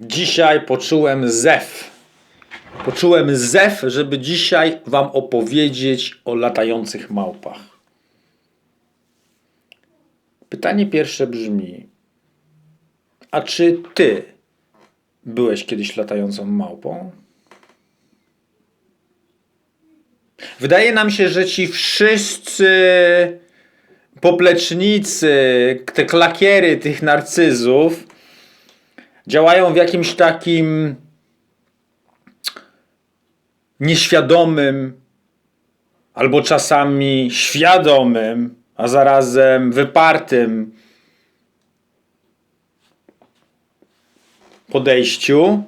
Dzisiaj poczułem zew. Poczułem zew, żeby dzisiaj Wam opowiedzieć o latających małpach. Pytanie pierwsze brzmi: A czy Ty byłeś kiedyś latającą małpą? Wydaje nam się, że ci wszyscy poplecznicy, te klakiery tych narcyzów działają w jakimś takim nieświadomym albo czasami świadomym, a zarazem wypartym podejściu,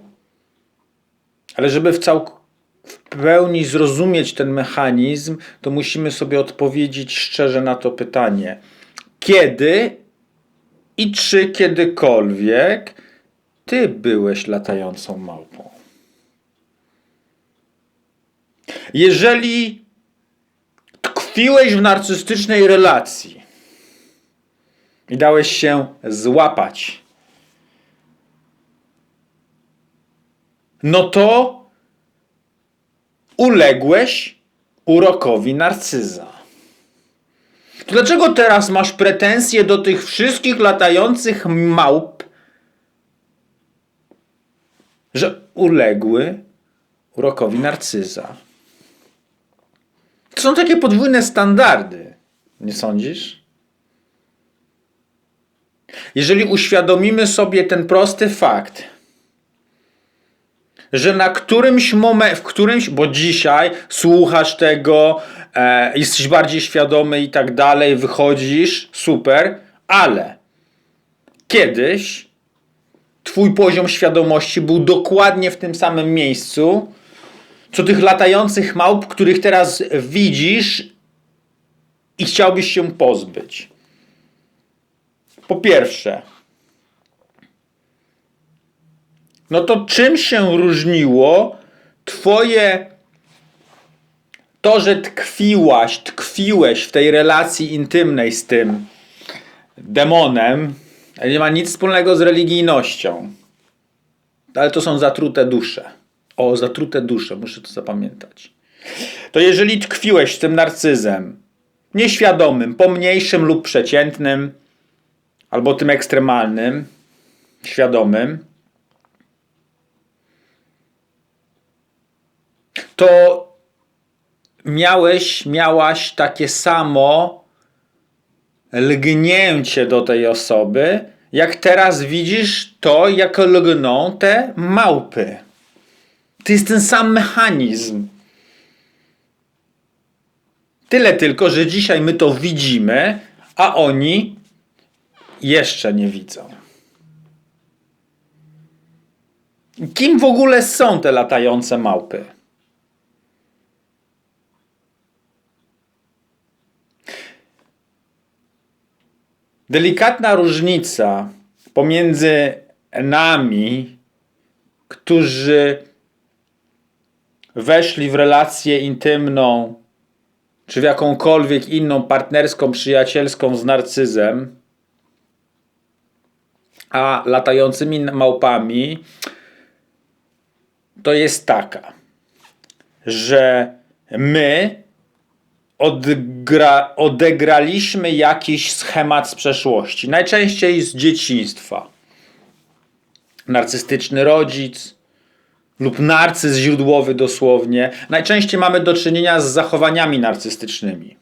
ale żeby w, całk- w pełni zrozumieć ten mechanizm, to musimy sobie odpowiedzieć szczerze na to pytanie: kiedy i czy kiedykolwiek ty byłeś latającą małpą? Jeżeli tkwiłeś w narcystycznej relacji i dałeś się złapać, no to uległeś urokowi narcyza. To dlaczego teraz masz pretensje do tych wszystkich latających małp, że uległy urokowi narcyza? To są takie podwójne standardy, nie sądzisz? Jeżeli uświadomimy sobie ten prosty fakt, że na którymś momencie, w którymś, bo dzisiaj słuchasz tego, e, jesteś bardziej świadomy i tak dalej, wychodzisz, super, ale kiedyś twój poziom świadomości był dokładnie w tym samym miejscu, co tych latających małp, których teraz widzisz i chciałbyś się pozbyć. Po pierwsze, no to czym się różniło twoje to, że tkwiłaś, tkwiłeś w tej relacji intymnej z tym demonem, nie ma nic wspólnego z religijnością. Ale to są zatrute dusze. O, zatrute dusze, muszę to zapamiętać. To jeżeli tkwiłeś z tym narcyzem, nieświadomym, pomniejszym lub przeciętnym, albo tym ekstremalnym, świadomym, to miałeś, miałaś takie samo lgnięcie do tej osoby, jak teraz widzisz to, jak lgną te małpy. To jest ten sam mechanizm. Tyle tylko, że dzisiaj my to widzimy, a oni jeszcze nie widzą. Kim w ogóle są te latające małpy? Delikatna różnica pomiędzy nami, którzy weszli w relację intymną, czy w jakąkolwiek inną partnerską, przyjacielską z narcyzem, a latającymi małpami, to jest taka, że my odgra, odegraliśmy jakiś schemat z przeszłości, najczęściej z dzieciństwa. Narcystyczny rodzic lub narcyz źródłowy dosłownie. Najczęściej mamy do czynienia z zachowaniami narcystycznymi.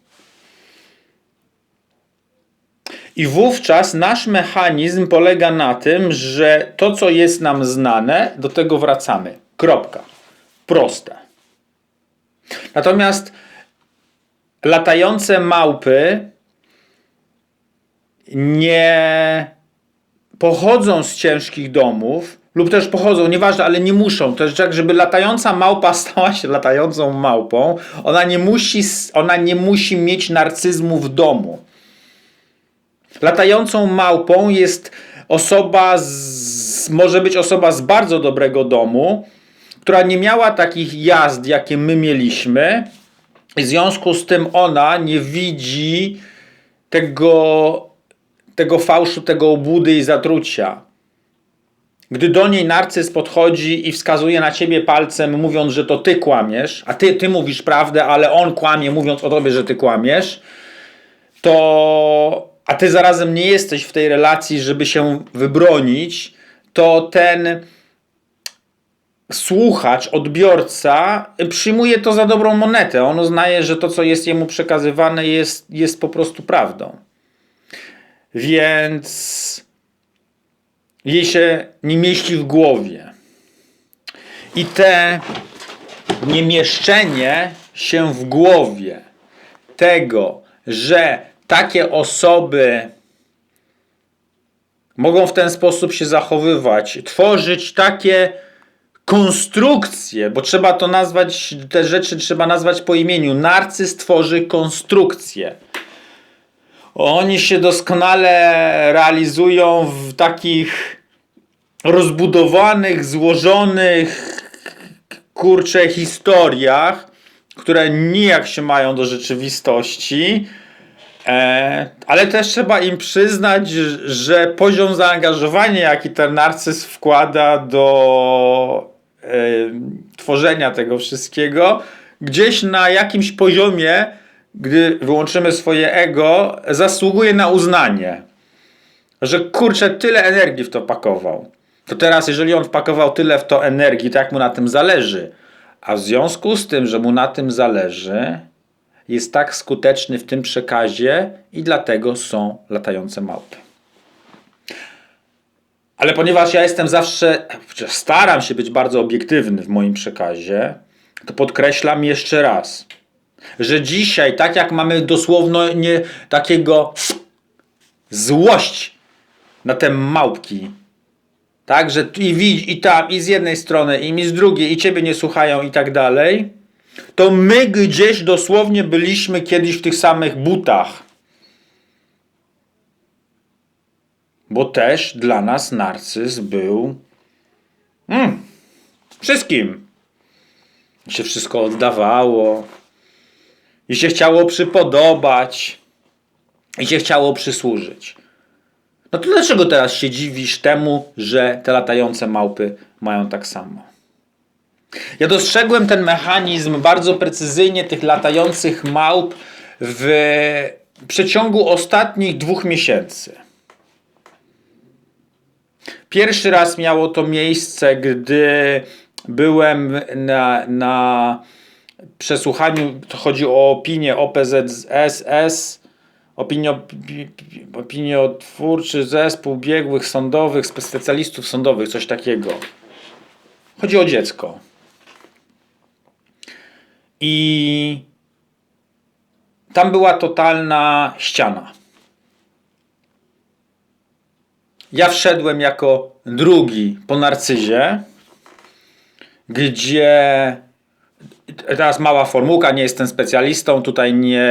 I wówczas nasz mechanizm polega na tym, że to, co jest nam znane, do tego wracamy. Kropka. Proste. Natomiast latające małpy nie pochodzą z ciężkich domów, lub też pochodzą, nieważne, ale nie muszą. Jest tak, żeby latająca małpa stała się latającą małpą, ona nie musi, ona nie musi mieć narcyzmu w domu. Latającą małpą jest osoba, z, może być osoba z bardzo dobrego domu, która nie miała takich jazd, jakie my mieliśmy, w związku z tym ona nie widzi tego, tego fałszu, tego obłudy i zatrucia. gdy do niej narcyz podchodzi i wskazuje na ciebie palcem, mówiąc, że to ty kłamiesz, a ty, ty mówisz prawdę, ale on kłamie, mówiąc o tobie, że ty kłamiesz, to a ty zarazem nie jesteś w tej relacji, żeby się wybronić, to ten słuchacz, odbiorca przyjmuje to za dobrą monetę. On uznaje, że to, co jest jemu przekazywane, jest, jest po prostu prawdą. Więc jej się nie mieści w głowie. I te niemieszczenie się w głowie tego, że takie osoby mogą w ten sposób się zachowywać, tworzyć takie konstrukcje, bo trzeba to nazwać, te rzeczy trzeba nazwać po imieniu. Narcyz tworzy konstrukcje. Oni się doskonale realizują w takich rozbudowanych, złożonych, kurcze historiach, które nijak się mają do rzeczywistości. E, ale też trzeba im przyznać, że poziom zaangażowania, jaki ten narcyz wkłada do tworzenia tego wszystkiego, gdzieś na jakimś poziomie, gdy wyłączymy swoje ego, zasługuje na uznanie. Że kurczę, tyle energii w to pakował. To teraz, jeżeli on wpakował tyle w to energii, to jak mu na tym zależy, a w związku z tym, że mu na tym zależy, jest tak skuteczny w tym przekazie i dlatego są latające małpy. Ale ponieważ ja jestem zawsze, staram się być bardzo obiektywny w moim przekazie, to podkreślam jeszcze raz, że dzisiaj, tak jak mamy dosłownie takiego złość na te małpki, tak, że i widz, i tam, i z jednej strony, i mi z drugiej, i ciebie nie słuchają, i tak dalej, to my gdzieś dosłownie byliśmy kiedyś w tych samych butach. Bo też dla nas narcyz był mm, wszystkim. I się wszystko oddawało. I się chciało przypodobać. I się chciało przysłużyć. No to dlaczego teraz się dziwisz temu, że te latające małpy mają tak samo? Ja dostrzegłem ten mechanizm bardzo precyzyjnie tych latających małp w przeciągu ostatnich dwóch miesięcy. Pierwszy raz miało to miejsce, gdy byłem na, na przesłuchaniu, to chodzi o opinię OPZSS, opinio, opiniotwórczy zespół biegłych sądowych, specjalistów sądowych, coś takiego. Chodzi o dziecko. I tam była totalna ściana. Ja wszedłem jako drugi po narcyzie, gdzie teraz mała formułka, nie jestem specjalistą, tutaj nie,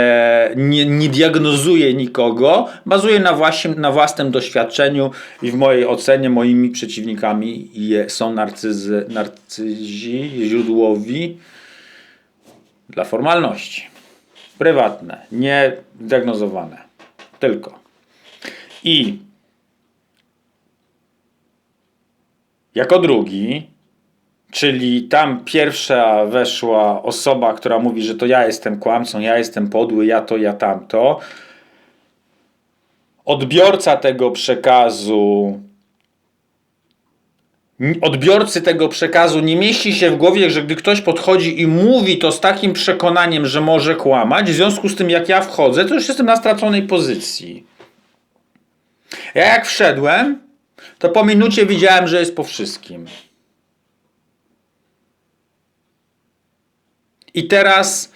nie, nie diagnozuję nikogo, bazuję na, właśnie, na własnym doświadczeniu i w mojej ocenie moimi przeciwnikami je, są narcyzy, narcyzi źródłowi dla formalności. Prywatne, nie diagnozowane. Tylko. I jako drugi, czyli tam pierwsza weszła osoba, która mówi, że to ja jestem kłamcą, ja jestem podły, ja to, ja tamto. Odbiorca tego przekazu odbiorcy tego przekazu nie mieści się w głowie, że gdy ktoś podchodzi i mówi to z takim przekonaniem, że może kłamać, w związku z tym jak ja wchodzę, to już jestem na straconej pozycji. Ja jak wszedłem, to po minucie widziałem, że jest po wszystkim. I teraz,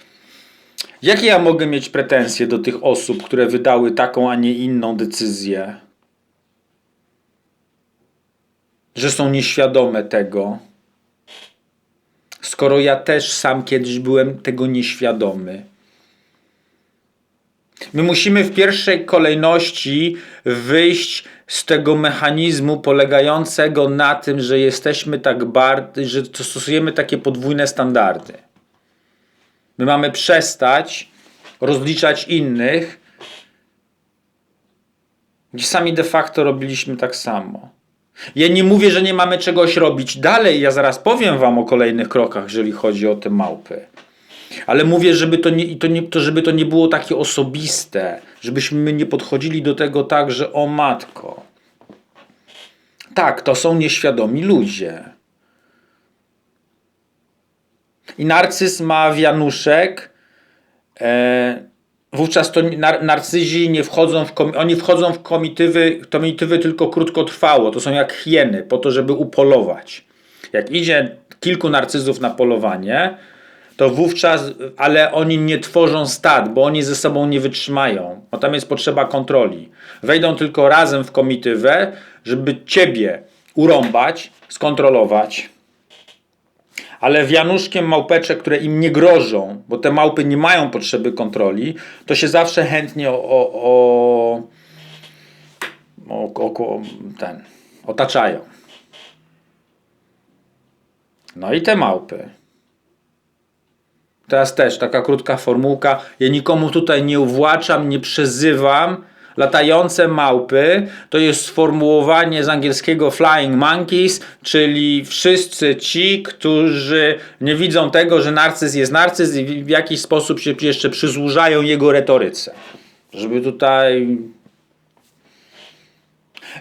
jakie ja mogę mieć pretensje do tych osób, które wydały taką, a nie inną decyzję? że są nieświadome tego, skoro ja też sam kiedyś byłem tego nieświadomy. My musimy w pierwszej kolejności wyjść z tego mechanizmu polegającego na tym, że jesteśmy tak bardzo, że stosujemy takie podwójne standardy. My mamy przestać rozliczać innych, gdzie sami de facto robiliśmy tak samo. Ja nie mówię, że nie mamy czegoś robić dalej. Ja zaraz powiem wam o kolejnych krokach, jeżeli chodzi o te małpy. Ale mówię, żeby to nie, to nie, to żeby to nie było takie osobiste, żebyśmy nie podchodzili do tego tak, że o matko. Tak, to są nieświadomi ludzie. I narcyz ma wianuszek. E, wówczas to nar, narcyzi nie wchodzą w oni wchodzą w komitywy, komitywy tylko krótkotrwało. To są jak hieny, po to, żeby upolować. Jak idzie kilku narcyzów na polowanie, to wówczas, ale oni nie tworzą stad, bo oni ze sobą nie wytrzymają, bo tam jest potrzeba kontroli. Wejdą tylko razem w komitywę, żeby ciebie urąbać, skontrolować. Ale wianuszkiem małpeczek, które im nie grożą, bo te małpy nie mają potrzeby kontroli, to się zawsze chętnie o, o, o, o ten, otaczają. No i te małpy. Teraz też taka krótka formułka. Ja nikomu tutaj nie uwłaczam, nie przezywam. Latające małpy to jest sformułowanie z angielskiego flying monkeys, czyli wszyscy ci, którzy nie widzą tego, że narcyz jest narcyz i w jakiś sposób się jeszcze przysłużają jego retoryce. Żeby tutaj.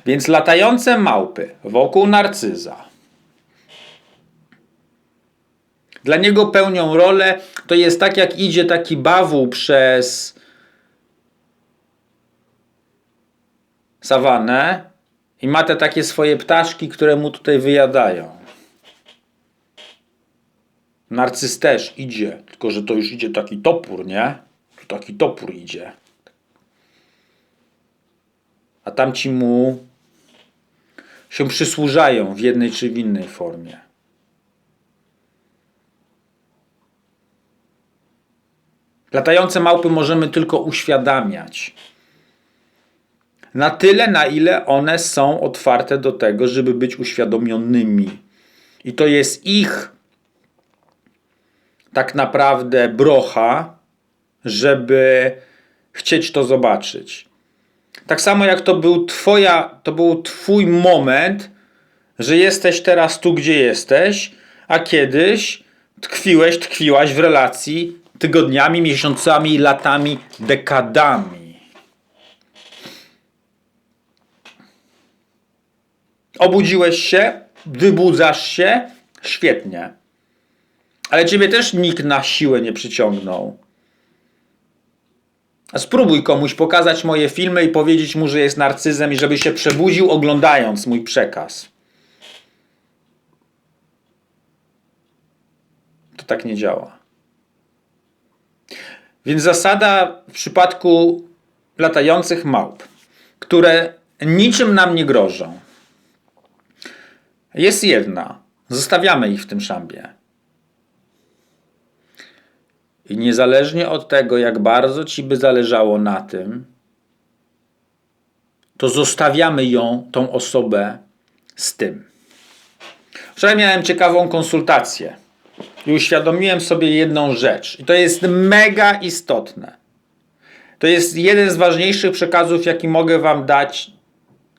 Więc latające małpy wokół narcyza Dla niego pełnią rolę, to jest tak jak idzie taki bawół przez sawannę i ma te takie swoje ptaszki, które mu tutaj wyjadają. Narcyz też idzie, tylko że to już idzie taki topór, nie? Tu taki topór idzie. A tamci mu się przysłużają w jednej czy w innej formie. Latające małpy możemy tylko uświadamiać. Na tyle, na ile one są otwarte do tego, żeby być uświadomionymi. I to jest ich tak naprawdę brocha, żeby chcieć to zobaczyć. Tak samo jak to był twoja, to był twój moment, że jesteś teraz tu, gdzie jesteś, a kiedyś tkwiłeś, tkwiłaś w relacji tygodniami, miesiącami, latami, dekadami. Obudziłeś się, wybudzasz się, świetnie. Ale ciebie też nikt na siłę nie przyciągnął. Spróbuj komuś pokazać moje filmy i powiedzieć mu, że jest narcyzem i żeby się przebudził oglądając mój przekaz. To tak nie działa. Więc zasada w przypadku latających małp, które niczym nam nie grożą, jest jedna. Zostawiamy ich w tym szambie. I niezależnie od tego, jak bardzo ci by zależało na tym, to zostawiamy ją, tą osobę z tym. Wczoraj miałem ciekawą konsultację i uświadomiłem sobie jedną rzecz. I to jest mega istotne. To jest jeden z ważniejszych przekazów, jaki mogę Wam dać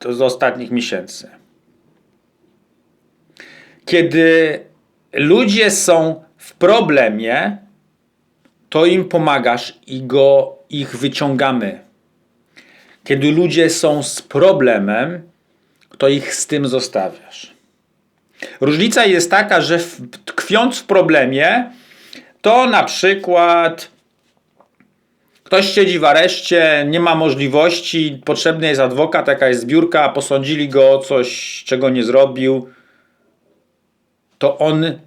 z ostatnich miesięcy. Kiedy ludzie są w problemie, to im pomagasz i go ich wyciągamy. Kiedy ludzie są z problemem, to ich z tym zostawiasz. Różnica jest taka, że tkwiąc w problemie, to na przykład ktoś siedzi w areszcie, nie ma możliwości, potrzebny jest adwokat, jaka jest zbiórka, posądzili go o coś, czego nie zrobił, to on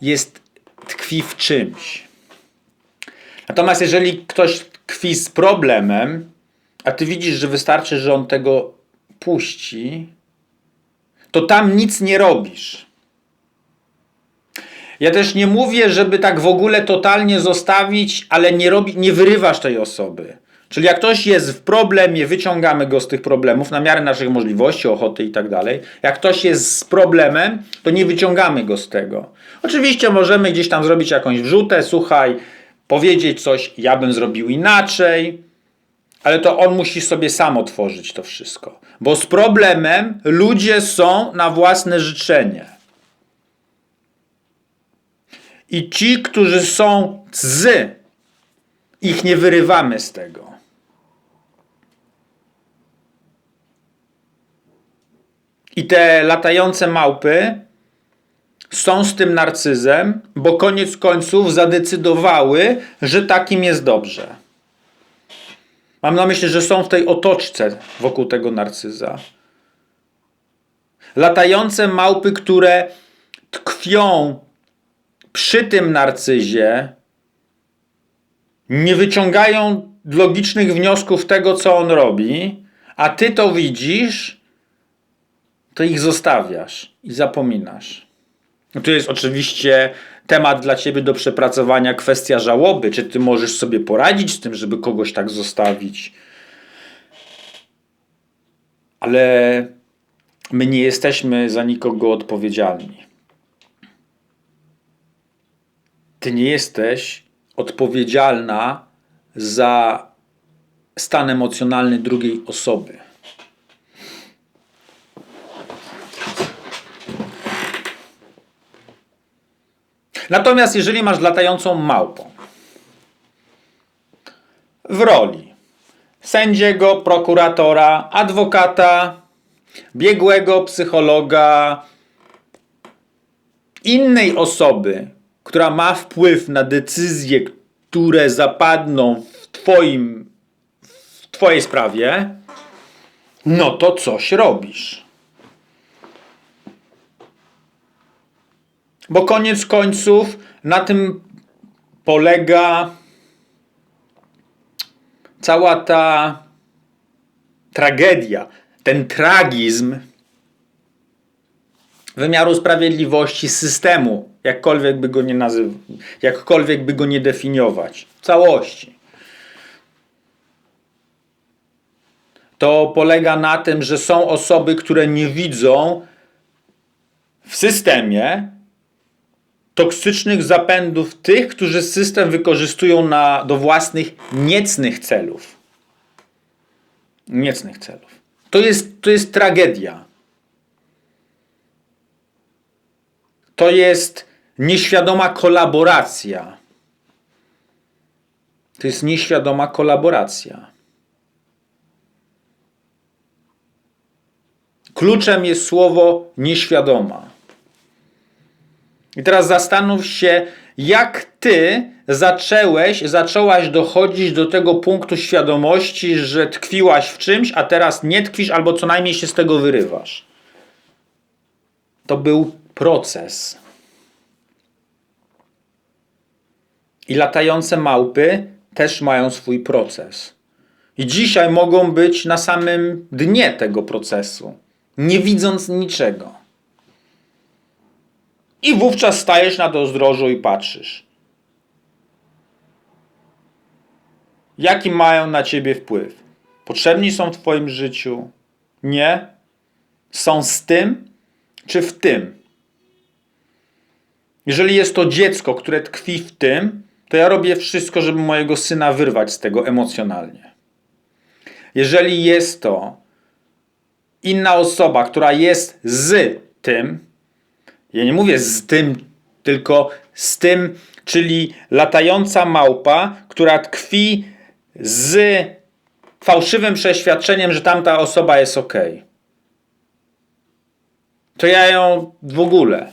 jest tkwi w czymś. Natomiast jeżeli ktoś tkwi z problemem, a ty widzisz, że wystarczy, że on tego puści, to tam nic nie robisz. Ja też nie mówię, żeby tak w ogóle totalnie zostawić, ale nie, robi, nie wyrywasz tej osoby. Czyli jak ktoś jest w problemie, wyciągamy go z tych problemów na miarę naszych możliwości, ochoty i tak dalej. Jak ktoś jest z problemem, to nie wyciągamy go z tego. Oczywiście możemy gdzieś tam zrobić jakąś wrzutę, słuchaj, powiedzieć coś, ja bym zrobił inaczej, Ale to on musi sobie sam otworzyć to wszystko. Bo z problemem ludzie są na własne życzenie. I ci, którzy są z, ich nie wyrywamy z tego. I te latające małpy są z tym narcyzem, bo koniec końców zadecydowały, że takim jest dobrze. Mam na myśli, że są w tej otoczce wokół tego narcyza. Latające małpy, które tkwią przy tym narcyzie, nie wyciągają logicznych wniosków tego, co on robi, a ty to widzisz, to ich zostawiasz i zapominasz. Tu jest oczywiście temat dla ciebie do przepracowania, kwestia żałoby. Czy ty możesz sobie poradzić z tym, żeby kogoś tak zostawić? Ale my nie jesteśmy za nikogo odpowiedzialni. Ty nie jesteś odpowiedzialna za stan emocjonalny drugiej osoby. Natomiast jeżeli masz latającą małpą w roli sędziego, prokuratora, adwokata, biegłego, psychologa, innej osoby, która ma wpływ na decyzje, które zapadną w twoim w twojej sprawie, no to coś robisz. Bo koniec końców na tym polega cała ta tragedia, ten tragizm wymiaru sprawiedliwości systemu, jakkolwiek by go nie nazywał, jakkolwiek by go nie definiować, całości. To polega na tym, że są osoby, które nie widzą w systemie toksycznych zapędów tych, którzy system wykorzystują na, do własnych niecnych celów. Niecnych celów. To jest, to jest tragedia. To jest nieświadoma kolaboracja. To jest nieświadoma kolaboracja. Kluczem jest słowo nieświadoma. I teraz zastanów się, jak ty zaczęłeś, zaczęłaś dochodzić do tego punktu świadomości, że tkwiłaś w czymś, a teraz nie tkwisz, albo co najmniej się z tego wyrywasz. To był proces. I latające małpy też mają swój proces. I dzisiaj mogą być na samym dnie tego procesu, nie widząc niczego. I wówczas stajesz na rozdrożu i patrzysz. Jaki mają na ciebie wpływ? Potrzebni są w twoim życiu? Nie? Są z tym czy w tym? Jeżeli jest to dziecko, które tkwi w tym, to ja robię wszystko, żeby mojego syna wyrwać z tego emocjonalnie. Jeżeli jest to inna osoba, która jest z tym, ja nie mówię z tym, tylko z tym, czyli latająca małpa, która tkwi z fałszywym przeświadczeniem, że tamta osoba jest ok. To ja ją w ogóle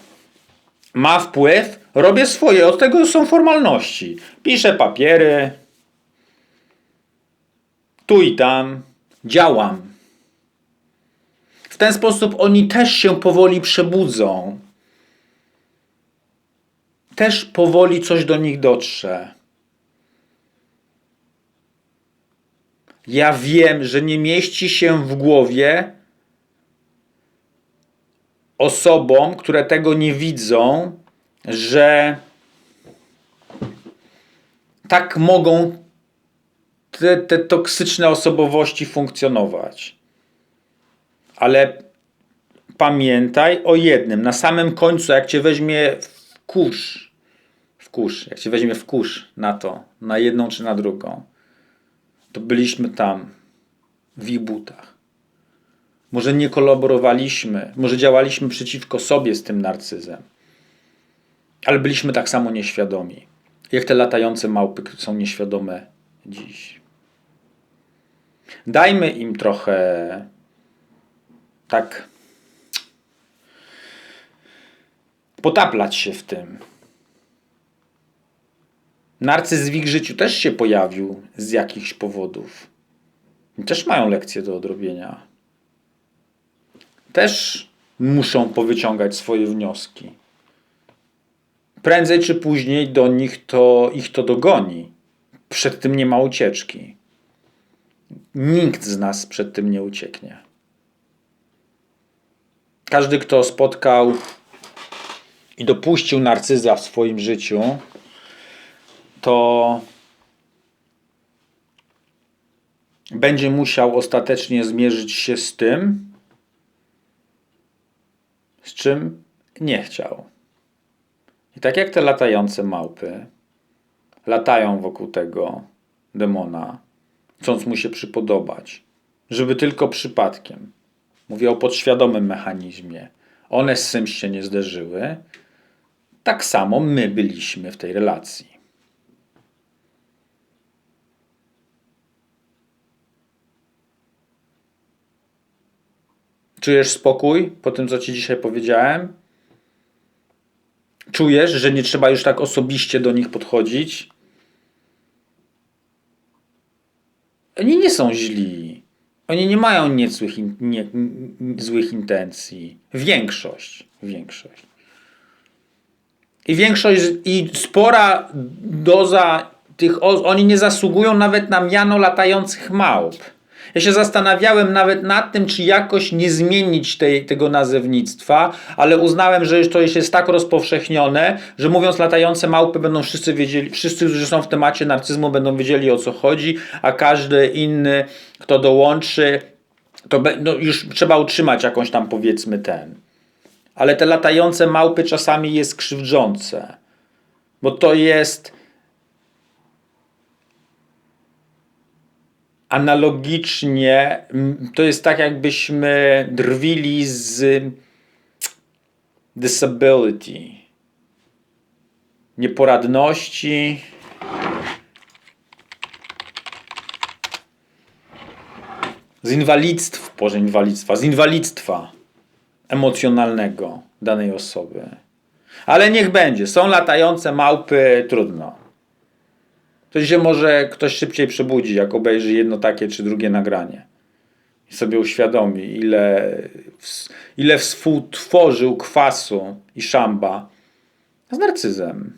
ma wpływ, robię swoje, od tego są formalności. Piszę papiery, tu i tam, działam. W ten sposób oni też się powoli przebudzą też powoli coś do nich dotrze. Ja wiem, że nie mieści się w głowie osobom, które tego nie widzą, że tak mogą te, te toksyczne osobowości funkcjonować. Ale pamiętaj o jednym. Na samym końcu, jak cię weźmie kurz, kurz, jak się weźmie w kurz na to, na jedną czy na drugą, to byliśmy tam, w ich butach. Może nie kolaborowaliśmy, może działaliśmy przeciwko sobie z tym narcyzem, ale byliśmy tak samo nieświadomi, jak te latające małpy są nieświadome dziś. Dajmy im trochę tak potaplać się w tym. Narcyz w ich życiu też się pojawił z jakichś powodów. Też mają lekcje do odrobienia. Też muszą powyciągać swoje wnioski. Prędzej czy później do nich to ich to dogoni. Przed tym nie ma ucieczki. Nikt z nas przed tym nie ucieknie. Każdy, kto spotkał i dopuścił narcyza w swoim życiu, to będzie musiał ostatecznie zmierzyć się z tym, z czym nie chciał. I tak jak te latające małpy latają wokół tego demona, chcąc mu się przypodobać, żeby tylko przypadkiem, mówię o podświadomym mechanizmie, one z czymś się nie zderzyły, tak samo my byliśmy w tej relacji. Czujesz spokój po tym, co ci dzisiaj powiedziałem? Czujesz, że nie trzeba już tak osobiście do nich podchodzić? Oni nie są źli. Oni nie mają niecłych, in, nie, złych intencji. Większość. Większość. I większość, i spora doza tych, o- oni nie zasługują nawet na miano latających małp. Ja się zastanawiałem nawet nad tym, czy jakoś nie zmienić tej, tego nazewnictwa, ale uznałem, że już to jest tak rozpowszechnione, że mówiąc latające małpy będą wszyscy wiedzieli, wszyscy, którzy są w temacie narcyzmu będą wiedzieli o co chodzi, a każdy inny, kto dołączy, to be, no już trzeba utrzymać jakąś tam powiedzmy ten. Ale te latające małpy czasami jest krzywdzące, bo to jest analogicznie, to jest tak jakbyśmy drwili z disability, nieporadności, z inwalidztwa, boże inwalidztwa, z inwalidztwa emocjonalnego danej osoby. Ale niech będzie, są latające małpy, trudno. To się może ktoś szybciej przebudzi, jak obejrzy jedno takie czy drugie nagranie. I sobie uświadomi, ile, ile współtworzył kwasu i szamba z narcyzem.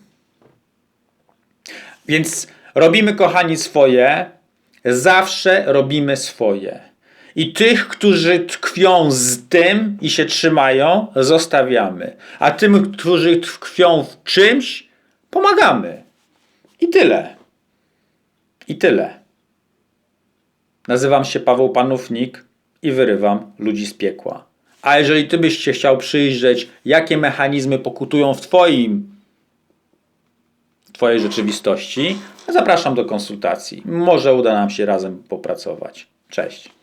Więc robimy, kochani, swoje. Zawsze robimy swoje. I tych, którzy tkwią z tym i się trzymają, zostawiamy. A tym, którzy tkwią w czymś, pomagamy. I tyle. I tyle. Nazywam się Paweł Panównik i wyrywam ludzi z piekła. A jeżeli ty byś się chciał przyjrzeć, jakie mechanizmy pokutują w twoim w twojej rzeczywistości, zapraszam do konsultacji. Może uda nam się razem popracować. Cześć.